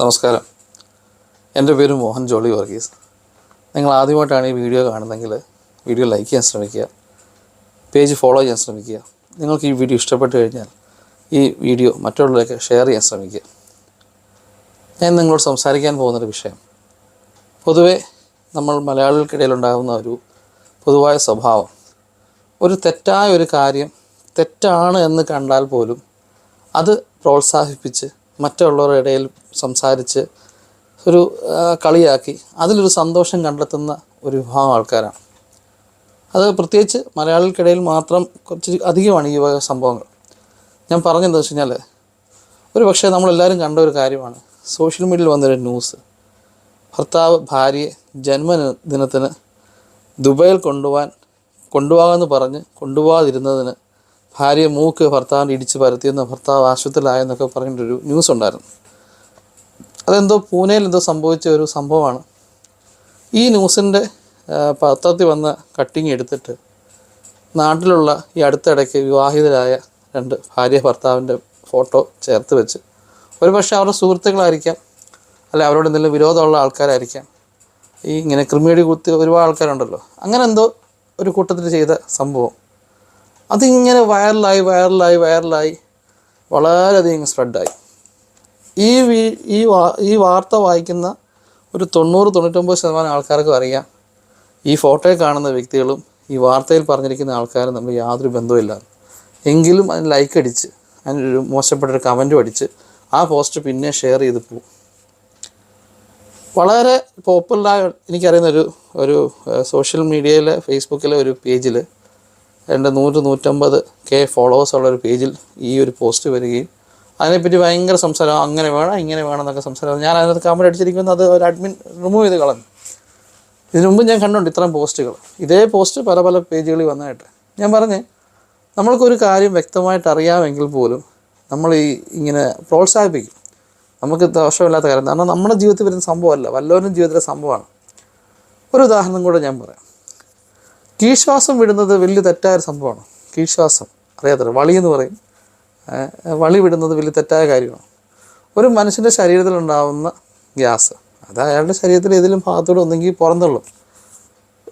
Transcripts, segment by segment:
നമസ്കാരം. എന്റെ പേര് മോഹൻ ജോളി വർഗീസ്. നിങ്ങൾ ആദ്യമായിട്ടാണ് ഈ വീഡിയോ കാണുന്നതെങ്കിൽ വീഡിയോ ലൈക്ക് ചെയ്യാൻ ശ്രമിക്കുക. പേജ് ഫോളോ ചെയ്യാൻ ശ്രമിക്കുക. നിങ്ങൾക്ക് ഈ വീഡിയോ ഇഷ്ടപ്പെട്ട് കഴിഞ്ഞാൽ ഈ വീഡിയോ മറ്റുള്ളവരൊക്കെ ഷെയർ ചെയ്യാൻ ശ്രമിക്കുക. ഞാൻ നിങ്ങളോട് സംസാരിക്കാൻ പോകുന്നൊരു വിഷയം. പൊതുവെ നമ്മൾ മലയാളികൾക്കിടയിലുണ്ടാകുന്ന ഒരു പൊതുവായ സ്വഭാവം. ഒരു തെറ്റായ ഒരു കാര്യം തെറ്റാണ് എന്ന് കണ്ടാൽ പോലും അത് പ്രോത്സാഹിപ്പിച്ച് മറ്റുള്ളവരുടെ ഇടയിൽ സംസാരിച്ച് ഒരു കളിയാക്കി അതിലൊരു സന്തോഷം കണ്ടെത്തുന്ന ഒരു വിഭാഗം ആൾക്കാരാണ്. അത് പ്രത്യേകിച്ച് മലയാളികൾക്കിടയിൽ മാത്രം കുറച്ച് അധികമാണ് ഈ വക സംഭവങ്ങൾ. ഞാൻ പറഞ്ഞെന്താ വെച്ച് കഴിഞ്ഞാൽ ഒരു പക്ഷേ നമ്മളെല്ലാവരും കണ്ട ഒരു കാര്യമാണ്. സോഷ്യൽ മീഡിയയിൽ വന്നൊരു ന്യൂസ്. ഭർത്താവ് ഭാര്യയെ ജന്മദിനത്തിന് ദുബായിൽ കൊണ്ടുപോകാൻ കൊണ്ടുപോകാമെന്ന് പറഞ്ഞ് കൊണ്ടുപോകാതിരുന്നതിന് ഭാര്യ മൂക്ക് ഭർത്താവിന്റെ ഇടിച്ച് പരത്തിയെന്ന് ഭർത്താവ് ആശുപത്രിയിലായെന്നൊക്കെ പറഞ്ഞിട്ടൊരു ന്യൂസ് ഉണ്ടായിരുന്നു. അതെന്തോ പൂനെയിൽ എന്തോ സംഭവിച്ച ഒരു സംഭവമാണ്. ഈ ന്യൂസിന്റെ പത്രത്തിൽ വന്ന കട്ടിങ് എടുത്തിട്ട് നാട്ടിലുള്ള ഈ അടുത്തിടയ്ക്ക് വിവാഹിതരായ രണ്ട് ഭാര്യ ഭർത്താവിന്റെ ഫോട്ടോ ചേർത്ത് വെച്ച് ഒരുപക്ഷെ അവരുടെ സുഹൃത്തുക്കളായിരിക്കാം അല്ലെ അവരോട് എന്തെങ്കിലും വിരോധമുള്ള ആൾക്കാരായിരിക്കാം. ഈ ഇങ്ങനെ ക്രിമിനടി കുത്തി ഒരുപാട് ആൾക്കാരുണ്ടല്ലോ. അങ്ങനെ എന്തോ ഒരു കൂട്ടത്തിൽ ചെയ്ത സംഭവം. അതിങ്ങനെ വൈറലായി വൈറലായി വൈറലായി വളരെയധികം സ്പ്രെഡായി ഈ ഈ വാ ഈ വാർത്ത വായിക്കുന്ന ഒരു തൊണ്ണൂറ് തൊണ്ണൂറ്റൊമ്പത് ശതമാനം ആൾക്കാർക്കും അറിയാം. ഈ ഫോട്ടോയിൽ കാണുന്ന വ്യക്തികളും ഈ വാർത്തയിൽ പറഞ്ഞിരിക്കുന്ന ആൾക്കാരും തമ്മിൽ യാതൊരു ബന്ധവുമില്ല. എങ്കിലും അതിന് ലൈക്ക് അടിച്ച് അതിനൊരു മോശപ്പെട്ടൊരു കമന്റും അടിച്ച് ആ പോസ്റ്റ് പിന്നെ ഷെയർ ചെയ്ത് പോകും വളരെ പോപ്പുലറായ എനിക്കറിയുന്ന ഒരു ഒരു സോഷ്യൽ മീഡിയയിലെ ഫേസ്ബുക്കിലെ ഒരു പേജിൽ എന്റെ നൂറ് നൂറ്റമ്പത് കെ ഫോളോവേഴ്സ് ഉള്ള ഒരു പേജിൽ ഈ ഒരു പോസ്റ്റ് വരികയും അതിനെപ്പറ്റി ഭയങ്കര സംസാരം അങ്ങനെ വേണം ഇങ്ങനെ വേണം എന്നൊക്കെ സംസാരം. ഞാൻ അതിനകത്ത് കമന്റ് അടിച്ചിരിക്കുന്നത് അത് ഒരു അഡ്മിൻ റിമൂവ് ചെയ്ത് കളഞ്ഞു. ഇതിനു മുമ്പ് ഞാൻ കണ്ടുണ്ട് ഇത്രയും പോസ്റ്റുകൾ ഇതേ പോസ്റ്റ് പല പല പേജുകളിൽ വന്നതായിട്ട്. ഞാൻ പറഞ്ഞേ നമ്മൾക്കൊരു കാര്യം വ്യക്തമായിട്ട് അറിയാമെങ്കിൽ പോലും നമ്മൾ ഈ ഇങ്ങനെ പ്രോത്സാഹിപ്പിക്കും. നമുക്ക് ദോഷമില്ലാത്ത കാര്യം. കാരണം നമ്മുടെ ജീവിതത്തിൽ വരുന്ന സംഭവമല്ല വല്ലവരും ജീവിതത്തിലെ സംഭവമാണ്. ഒരു ഉദാഹരണം കൂടെ ഞാൻ പറയാം. കീഴ്ശ്വാസം വിടുന്നത് വലിയ തെറ്റായ സംഭവമാണ്. കീശ്വാസം അറിയാത്തത് വളി എന്ന് പറയും. വളി വിടുന്നത് വലിയ തെറ്റായ കാര്യമാണ്. ഒരു മനുഷ്യന്റെ ശരീരത്തിലുണ്ടാവുന്ന ഗ്യാസ് അത് അയാളുടെ ശരീരത്തിൽ ഏതെങ്കിലും ഭാഗത്തൂടെ ഒന്നെങ്കിൽ പുറന്തള്ളും.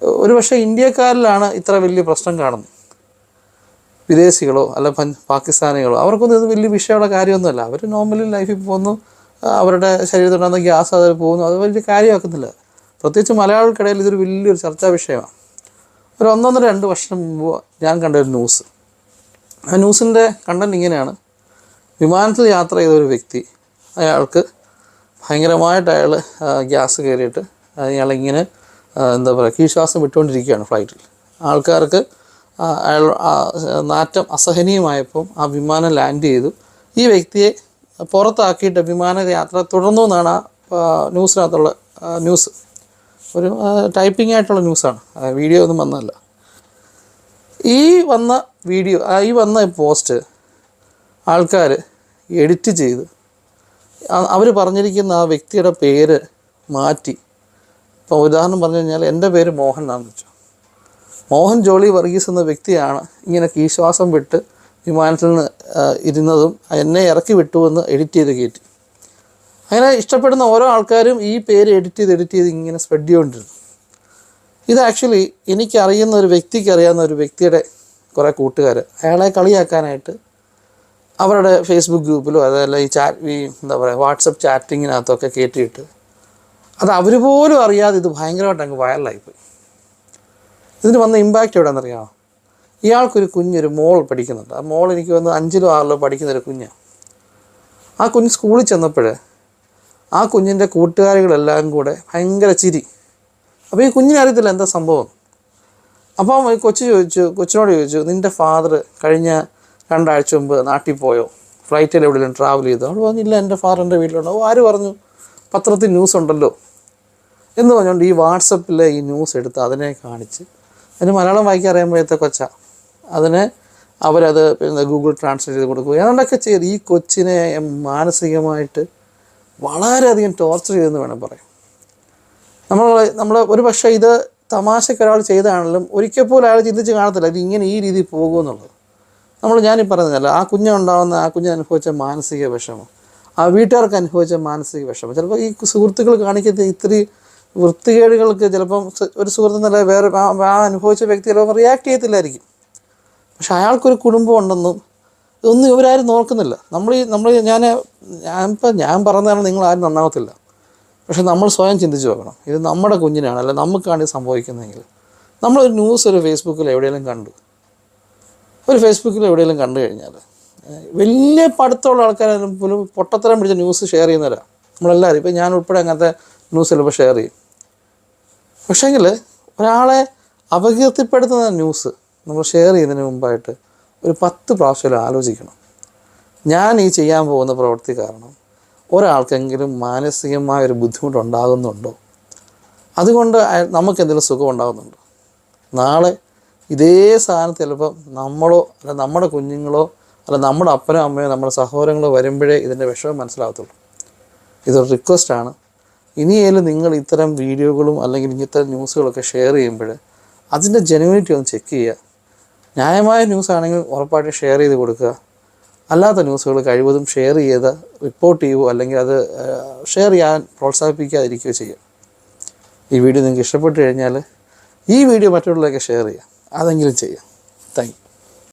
ഒരു പക്ഷേ ഇന്ത്യക്കാരിലാണ് ഇത്ര വലിയ പ്രശ്നം കാണുന്നത്. വിദേശികളോ അല്ല പാകിസ്ഥാനികളോ അവർക്കൊന്നും ഇത് വലിയ വിഷയമുള്ള കാര്യമൊന്നുമല്ല. അവർ നോർമലി ലൈഫിൽ പോകുന്നു അവരുടെ ശരീരത്തിലുണ്ടാകുന്ന ഗ്യാസ് അതിൽ പോകുന്നു അത് വലിയ കാര്യമാക്കുന്നില്ല. പ്രത്യേകിച്ച് മലയാളികൾക്കിടയിൽ ഇതൊരു വലിയൊരു ചർച്ചാ വിഷയമാണ്. ഒരു ഒന്നൊന്നര രണ്ട് വർഷം മുമ്പ് ഞാൻ കണ്ട ഒരു ന്യൂസ്. ആ ന്യൂസിന്റെ കണ്ടന്റ് ഇങ്ങനെയാണ്. വിമാനത്തിൽ യാത്ര ചെയ്ത ഒരു വ്യക്തി അയാൾക്ക് ഭയങ്കരമായിട്ട് അയാൾ ഗ്യാസ് കയറിയിട്ട് അയാളിങ്ങനെ എന്താ പറയുക കീശ്വാസം വിട്ടുകൊണ്ടിരിക്കുകയാണ് ഫ്ലൈറ്റിൽ. ആൾക്കാർക്ക് അയാൾ നാറ്റം അസഹനീയമായപ്പം ആ വിമാനം ലാൻഡ് ചെയ്തു. ഈ വ്യക്തിയെ പുറത്താക്കിയിട്ട് വിമാന യാത്ര തുടർന്നു എന്നാണ് ആ, ന്യൂസിനകത്തുള്ള ന്യൂസ്. ഒരു ടൈപ്പിംഗ് ആയിട്ടുള്ള ന്യൂസാണ്. വീഡിയോ ഒന്നും വന്നതല്ല. ഈ വന്ന വീഡിയോ ഈ വന്ന പോസ്റ്റ് ആൾക്കാർ എഡിറ്റ് ചെയ്ത് അവർ പറഞ്ഞിരിക്കുന്ന ആ വ്യക്തിയുടെ പേര് മാറ്റി. ഇപ്പോൾ ഉദാഹരണം പറഞ്ഞു കഴിഞ്ഞാൽ എന്റെ പേര് മോഹൻ എന്നാണെന്ന് വെച്ചു. മോഹൻ ജോളി വർഗീസ് എന്ന വ്യക്തിയാണ് ഇങ്ങനെ കീശ്വാസം വിട്ട് വിമാനത്തിൽ നിന്ന് ഇരുന്നതും എന്നെ ഇറക്കി വിട്ടുവെന്ന് എഡിറ്റ് ചെയ്ത് കയറ്റി അങ്ങനെ ഇഷ്ടപ്പെടുന്ന ഓരോ ആൾക്കാരും ഈ പേര് എഡിറ്റ് ചെയ്ത് എഡിറ്റ് ചെയ്ത് ഇങ്ങനെ സ്പ്രെഡ് ചെയ്തുകൊണ്ടിരുന്നു. ഇത് ആക്ച്വലി എനിക്കറിയുന്ന ഒരു വ്യക്തിക്ക് അറിയാവുന്ന ഒരു വ്യക്തിയുടെ കുറേ കൂട്ടുകാർ അയാളെ കളിയാക്കാനായിട്ട് അവരുടെ ഫേസ്ബുക്ക് ഗ്രൂപ്പിലോ അതല്ല ഈ ചാറ്റ് ഈ എന്താ പറയുക വാട്സപ്പ് ചാറ്റിങ്ങിനകത്തൊക്കെ കയറ്റിയിട്ട് അത് അവർ പോലും അറിയാതെ ഇത് ഭയങ്കരമായിട്ട് അങ്ങ് വൈറലായിപ്പോയി ഇതിന് വന്ന ഇമ്പാക്റ്റ് എവിടെയെന്നറിയാമോ ഇയാൾക്കൊരു കുഞ്ഞൊരു മോൾ പഠിക്കുന്നുണ്ട്. ആ മോൾ എനിക്ക് വന്ന് അഞ്ചിലോ ആറിലോ പഠിക്കുന്നൊരു കുഞ്ഞാണ് ആ കുഞ്ഞ് സ്കൂളിൽ ചെന്നപ്പോൾ ആ കുഞ്ഞിന്റെ കൂട്ടുകാരികളെല്ലാം കൂടെ ഭയങ്കര ചിരി. അപ്പോൾ ഈ കുഞ്ഞിനെ അറിയത്തില്ല എന്താ സംഭവം? അപ്പം ഈ കൊച്ചു ചോദിച്ചു കൊച്ചിനോട് ചോദിച്ചു നിന്റെ ഫാദർ കഴിഞ്ഞ രണ്ടാഴ്ച മുമ്പ് നാട്ടിൽ പോയോ? ഫ്ലൈറ്റിൽ എവിടെയെങ്കിലും ട്രാവൽ ചെയ്തോ? അവൾ പറഞ്ഞില്ല എന്റെ ഫാദർ എന്റെ വീട്ടിലുണ്ടോ. ആര് പറഞ്ഞു? പത്രത്തിൽ ന്യൂസ് ഉണ്ടല്ലോ. എന്ന് പറഞ്ഞുകൊണ്ട് ഈ വാട്സപ്പിലെ ഈ ന്യൂസ് എടുത്ത് അതിനെ കാണിച്ച് അതിന് മലയാളം വായിക്കാൻ അറിയുമ്പോഴത്തെ കൊച്ച. അതിനെ അവരത് പിന്നെ ഗൂഗിൾ ട്രാൻസ്ലേറ്റ് ചെയ്ത് കൊടുക്കുക അതുകൊണ്ടൊക്കെ ചെയ്ത് ഈ കൊച്ചിനെ മാനസികമായിട്ട് വളരെയധികം ടോർച്ചർ ചെയ്തെന്ന് വേണം പറയാം നമ്മൾ നമ്മൾ ഒരു പക്ഷേ ഇത് തമാശയ്ക്ക് ഒരാൾ ചെയ്താണെങ്കിലും ഒരിക്കൽ പോലും അയാൾ ചിന്തിച്ച് കാണത്തില്ല ഇത് ഇങ്ങനെ ഈ രീതിയിൽ പോകുമെന്നുള്ളത് നമ്മൾ ഞാനീ പറഞ്ഞതല്ല ആ കുഞ്ഞുണ്ടാവുന്ന ആ കുഞ്ഞ് അനുഭവിച്ച മാനസിക വിഷമം ആ വീട്ടുകാർക്ക് അനുഭവിച്ച മാനസിക വിഷമം. ചിലപ്പോൾ ഈ സുഹൃത്തുക്കൾ കാണിക്കുന്ന ഇത്തിരി വൃത്തികേടുകൾക്ക് ചിലപ്പം ഒരു സുഹൃത്ത് നല്ല വേറെ ആ അനുഭവിച്ച വ്യക്തി ചിലപ്പോൾ റിയാക്ട് ചെയ്യത്തില്ലായിരിക്കും. പക്ഷെ അയാൾക്കൊരു കുടുംബം ഉണ്ടെന്നും ഇതൊന്നും ഇവരാരും നോക്കുന്നില്ല. നമ്മൾ ഈ നമ്മൾ ഞാൻ ഞാൻ ഇപ്പം ഞാൻ പറഞ്ഞതാണ് നിങ്ങൾ ആരും നന്നാവത്തില്ല. പക്ഷെ നമ്മൾ സ്വയം ചിന്തിച്ച് നോക്കണം. ഇത് നമ്മുടെ കുഞ്ഞിനാണ്. അല്ല നമുക്കാണ് ഇത് സംഭവിക്കുന്നതെങ്കിൽ. നമ്മളൊരു ന്യൂസ് ഒരു ഫേസ്ബുക്കിൽ എവിടെയെങ്കിലും കണ്ടു. ഒരു ഫേസ്ബുക്കിൽ എവിടെയെങ്കിലും കണ്ടു കഴിഞ്ഞാൽ വലിയ പഠിത്തമുള്ള ആൾക്കാരും പോലും പൊട്ടത്തരം പിടിച്ച ന്യൂസ് ഷെയർ ചെയ്യുന്നവരാണ് നമ്മളെല്ലാവരും. ഇപ്പം ഞാൻ ഉൾപ്പെടെ അങ്ങനത്തെ ന്യൂസ് ചിലപ്പോൾ ഷെയർ ചെയ്യും. പക്ഷേങ്കിൽ ഒരാളെ അപകീർത്തിപ്പെടുത്തുന്ന ന്യൂസ് നമ്മൾ ഷെയർ ചെയ്യുന്നതിന് മുമ്പായിട്ട് ഒരു പത്ത് പ്രാവശ്യം ആലോചിക്കണം. ഞാൻ ഈ ചെയ്യാൻ പോകുന്ന പ്രവൃത്തി കാരണം ഒരാൾക്കെങ്കിലും മാനസികമായ ഒരു ബുദ്ധിമുട്ടുണ്ടാകുന്നുണ്ടോ? അതുകൊണ്ട് നമുക്ക് എന്തെങ്കിലും സുഖം ഉണ്ടാകുന്നുണ്ടോ? നാളെ ഇതേ സ്ഥാനത്ത് ചിലപ്പം നമ്മളോ അല്ല നമ്മുടെ കുഞ്ഞുങ്ങളോ അല്ല നമ്മുടെ അപ്പനോ അമ്മയോ നമ്മുടെ സഹോദരങ്ങളോ വരുമ്പോഴേ ഇതിന്റെ വിഷമം മനസ്സിലാകത്തുള്ളൂ. ഇതൊരു റിക്വസ്റ്റാണ് ഇനിയേലും നിങ്ങൾ ഇത്തരം വീഡിയോകളും അല്ലെങ്കിൽ ഇത്തരം ന്യൂസുകളൊക്കെ ഷെയർ ചെയ്യുമ്പോൾ അതിന്റെ ജെനുവിനിറ്റി ഒന്ന് ചെക്ക് ചെയ്യുക. ന്യായമായ ന്യൂസ് ആണെങ്കിൽ ഉറപ്പായിട്ടും ഷെയർ ചെയ്ത് കൊടുക്കുക. അല്ലാത്ത ന്യൂസുകൾ കഴിവതും ഷെയർ ചെയ്ത് റിപ്പോർട്ട് ചെയ്യുകയോ അല്ലെങ്കിൽ അത് ഷെയർ ചെയ്യാൻ പ്രോത്സാഹിപ്പിക്കാതിരിക്കുകയോ ചെയ്യുക. ഈ വീഡിയോ നിങ്ങൾക്ക് ഇഷ്ടപ്പെട്ട് കഴിഞ്ഞാൽ ഈ വീഡിയോ മറ്റുള്ളവരൊക്കെ ഷെയർ ചെയ്യുക. അതെങ്കിലും ചെയ്യാം താങ്ക്